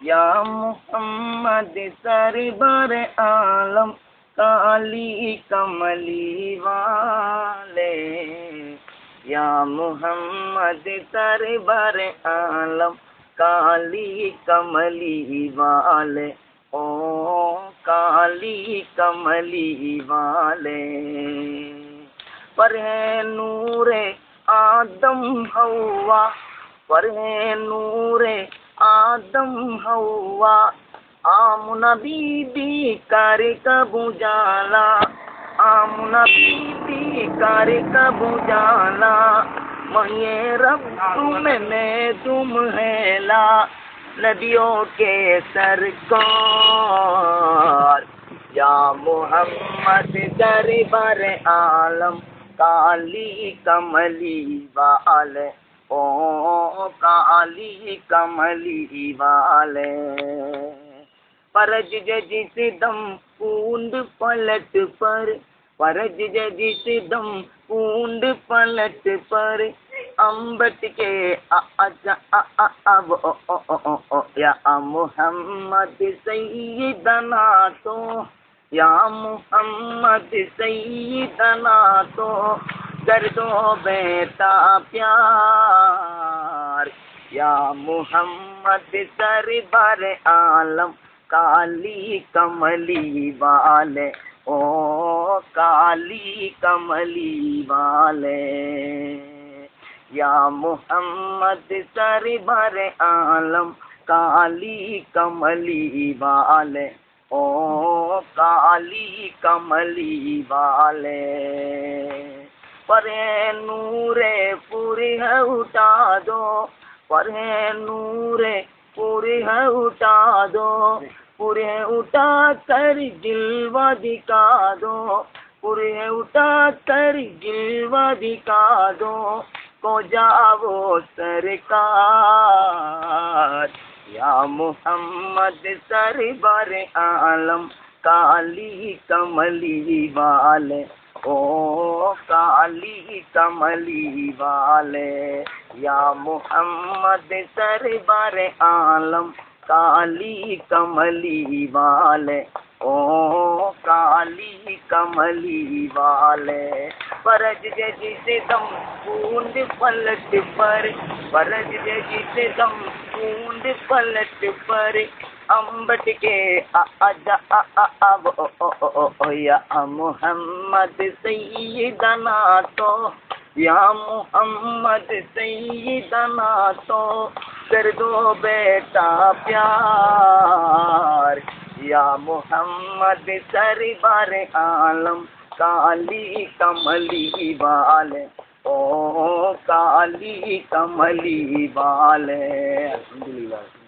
یا محمد سربر عالم، کالی کملی والے۔ یا محمد سربر عالم، کالی کملی والے۔ او کالی کملی والے۔ پر ہے نور آدم ہوا پر ہے نور آدم ہوا آمنا بی بی کر کب جالا آمنا بی بی کر کب جالا میں رب تم میں تم ہے لا ندیوں کے سرکار۔ یا محمد دربار عالم، کالی کملی والے او کالی کملی والے۔ پرج جس دم پونڈ پلٹ پر پرج جس دم پونڈ پلٹ پر۔ امبٹ کے اب یا محمد سیدنا تو، یا محمد سیدنا تو۔ کر دو بیٹا پیار۔ یا محمد سربر عالم، کالی کملی والے۔ او کالی کملی والے۔ یا محمد سربر عالم، کالی کملی والے۔ او کالی کملی والے۔ پر نور پوری ہے اٹھا دو پر نور پوری ہے اٹھا دو پورے اٹھا کر جلوہ دکھا دو پورے اٹھا کر جلوہ دکھا دو کو جاؤ سرکار یا محمد سربر عالم کالی کملی والے او کالی کملی والے، یا محمد سربر عالم، کالی کملی والے۔ او کالی کملی والے، برج جیسے دم پونڈ پلٹ پر، برج جیسے دم پونڈ پلٹ پر۔ امبٹ کے یا محمد سیدنا تو یا محمد سیدنا تو کر دو بیٹا پیار یا محمد سربر عالم کالی کملی والے او کالی کملی والے الحمدللہ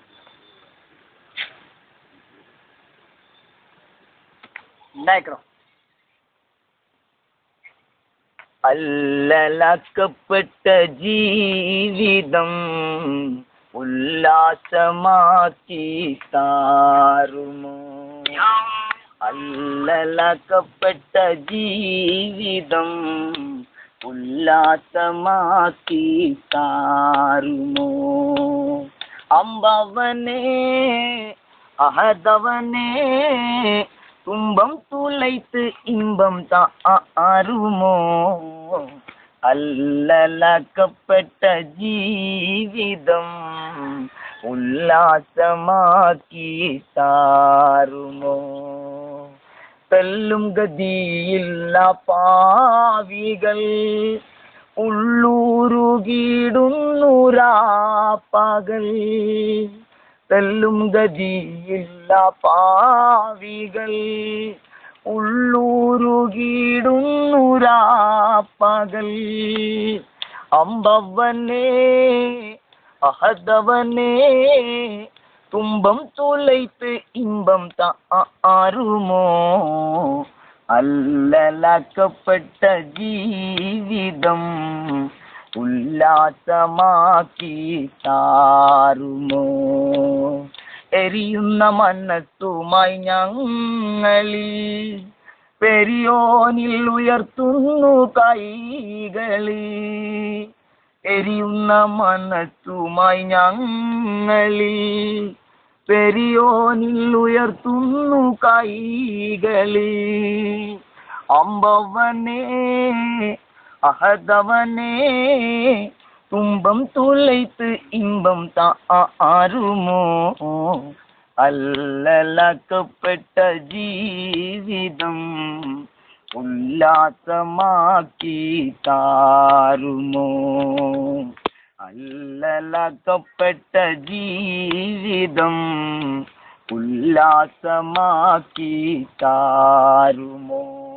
ഉണ്ടായിക്കണോ അല്ലലാക്കപ്പെട്ട ജീവിതം ഉല്ലാസമാക്കി താറുമോ അല്ലലാക്കപ്പെട്ട ജീവിതം ഉല്ലാസമാക്കി താറുമോ അമ്പവനെ അഹദവനെ துன்பம் துளைத்து இன்பம் தாருமோ அல்லலக்கப்பட்ட ஜீவிதம் ഉല്ലാസമാക്കി താറുമോ തെല്ലും ഗതിയില്ല പാവികൾ செல்லும் கதியில்லா பாவிகள். உள்ளூருகிடும் நுராப்பகல் அம்பவனே அகதவனே துன்பம் துளைத்து இன்பம் தாருமோ? அல்லலாக்கப்பட்ட ஜீவிதம் ഉല്ലാസമാക്കി താറുമോ എരിയുന്ന മനസ്സുമായി ഞങ്ങളിൽ പെരിയോനിൽ ഉയർത്തുന്നു കൈകളി എരിയുന്ന മനസ്സുമായി ഞങ്ങളി പെരിയോനിൽ ഉയർത്തുന്നു കൈകളി അമ്പവനേ அகதவனே துன்பம் துளைத்து இன்பம் தான் ஆறுமோ அல்லலாக்கப்பட்ட ஜீவிதம் உல்லாசமாக்கி தாருமோ? அல்லலாக்கப்பட்ட ஜீவிதம் உல்லாசமாக்கி தாருமோ?